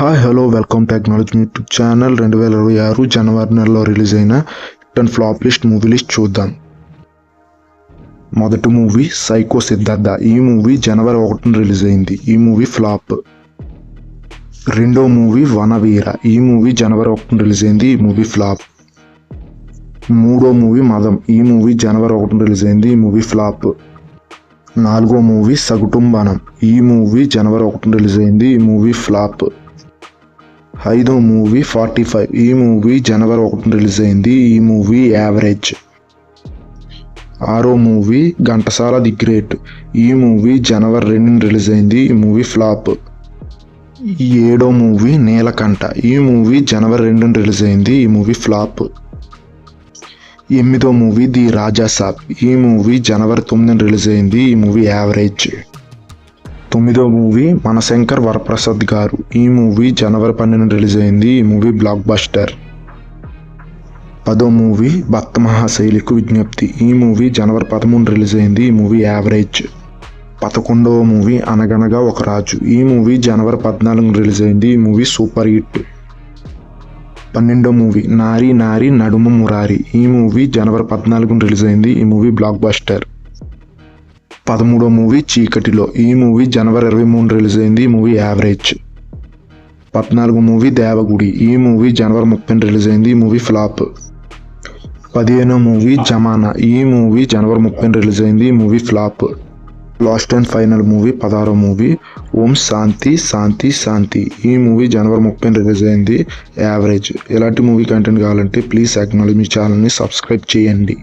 Hi hello welcome technology YouTube channel రెండు వేల ఇరవై ఆరు జనవరి నెలలో రిలీజ్ అయిన ten flop list movie list చూద్దాం. మొదటి మూవీ సైకో సిద్ధార్థ ఈ మూవీ జనవరి ఒకటిన రిలీజ్ అయింది. ఈ మూవీ ఫ్లాప్ రెండో మూవీ వనవీర ఈ మూవీ జనవరి ఒకటిన రిలీజ్ అయింది. ఈ మూవీ ఫ్లాప్ మూడో మూవీ మదం ఈ మూవీ జనవరి ఒకటిన రిలీజ్ అయింది. ఈ మూవీ ఫ్లాప్ నాలుగో మూవీ సగుటుంబనం ఈ మూవీ జనవరి ఒకటి రిలీజ్ అయింది. ఈ మూవీ ఫ్లాప్ ఐదో మూవీ ఫార్టీ ఫైవ్. ఈ మూవీ జనవరి ఒకటి రిలీజ్ అయింది. ఈ మూవీ యావరేజ్. ఆరో మూవీ ఘంటసాల ది గ్రేట్. ఈ మూవీ జనవరి రెండున రిలీజ్ అయింది. ఈ మూవీ ఫ్లాప్. ఈ ఏడో మూవీ నీలకంఠ. ఈ మూవీ జనవరి రెండున రిలీజ్ అయింది. ఈ మూవీ ఫ్లాప్. ఎనిమిదో మూవీ ది రాజా సాబ్. ఈ మూవీ జనవరి తొమ్మిదిన రిలీజ్ అయింది. ఈ మూవీ యావరేజ్. తొమ్మిదో మూవీ మన శంకర్ వరప్రసాద్ గారు. ఈ మూవీ జనవరి పన్నెండు రిలీజ్ అయింది. ఈ మూవీ బ్లాక్ బస్టర్ పదో మూవీ భక్త మహాశైలికు విజ్ఞప్తి. ఈ మూవీ జనవరి పదమూడు రిలీజ్ అయింది. ఈ మూవీ యావరేజ్. పదకొండవ మూవీ అనగనగా ఒక రాజు. ఈ మూవీ జనవరి పద్నాలుగు రిలీజ్ అయింది. ఈ మూవీ సూపర్ హిట్. పన్నెండో మూవీ నారి నారి నడుమ మురారి. ఈ మూవీ జనవరి పద్నాలుగున రిలీజ్ అయింది. ఈ మూవీ బ్లాక్ బస్టర్ పదమూడో మూవీ చీకటిలో. ఈ మూవీ జనవరి ఇరవై మూడు రిలీజ్ అయింది. ఈ మూవీ యావరేజ్. పద్నాలుగు మూవీ దేవగుడి. ఈ మూవీ జనవరి ముప్పై రిలీజ్ అయింది. ఈ మూవీ ఫ్లాప్. పదిహేనో మూవీ జమానా. ఈ మూవీ జనవరి ముప్పై రిలీజ్ అయింది. ఈ movie flop. Last and final movie పదహారో మూవీ. ఓం శాంతి శాంతి శాంతి. ఈ మూవీ జనవరి ముప్పై రిలీజ్ అయింది. యావరేజ్. ఇలాంటి మూవీ కంటెంట్ కావాలంటే ప్లీజ్ అక్నాలజీ మీ ఛానల్ని సబ్స్క్రైబ్ చేయండి.